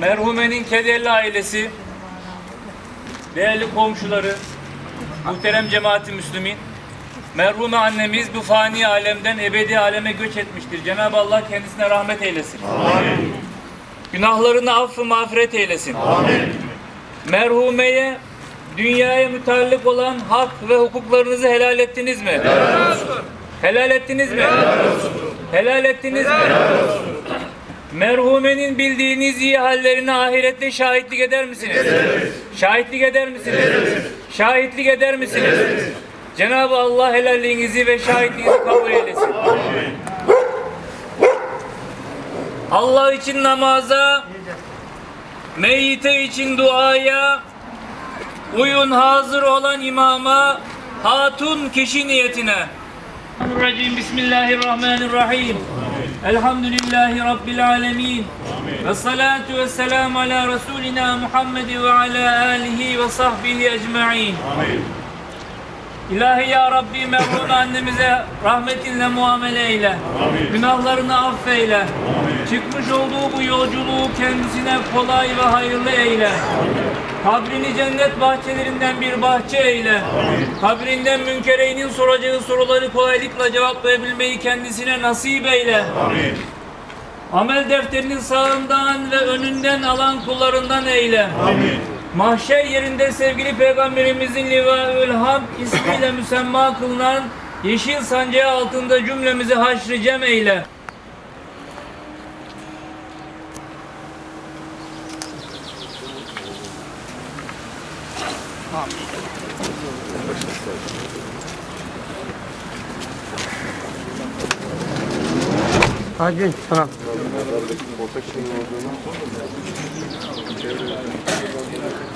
Merhumenin kederli ailesi, değerli komşuları, muhterem cemaati Müslümin, merhume annemiz bu fani alemden ebedi aleme göç etmiştir. Cenab-ı Allah kendisine rahmet eylesin. Amin. Günahlarını affı mağfiret eylesin. Amin. Merhumeye dünyaya müteallik olan hak ve hukuklarınızı helal ettiniz mi? Helal olsun. Helal ettiniz mi? Helal olsun. Helal ettiniz mi? Helal olsun. Merhumenin bildiğiniz iyi hallerine ahirette şahitlik eder misiniz? Ederiz. Şahitlik eder misiniz? Ederiz. Şahitlik eder misiniz? Ederiz. Cenab-ı Allah helalliğinizi ve şahitliğinizi kabul eylesin. Amin. Allah için namaza, meyyite için duaya, uyun hazır olan imama, hatun kişi niyetine. Bismillahirrahmanirrahim. الحمد لله رب العالمين. والصلاة والسلام على رسولنا محمد وعلى آله وصحبه أجمعين. آمين. İlahi ya Rabbi merhum annemize rahmetinle muamele eyle. Günahlarını affeyle. Çıkmış olduğu bu yolculuğu kendisine kolay ve hayırlı eyle. Kabrini cennet bahçelerinden bir bahçe eyle. Kabrinden münkereynin soracağı soruları kolaylıkla cevaplayabilmeyi kendisine nasip eyle. Amel defterinin sağından ve önünden alan kullarından eyle. Mahşer yerinde sevgili Peygamberimizin Livaül Hamd ismiyle müsemma kılınan yeşil sancağı altında cümlemizi haşr-ı cem eyle. Hadi tamam. Gracias.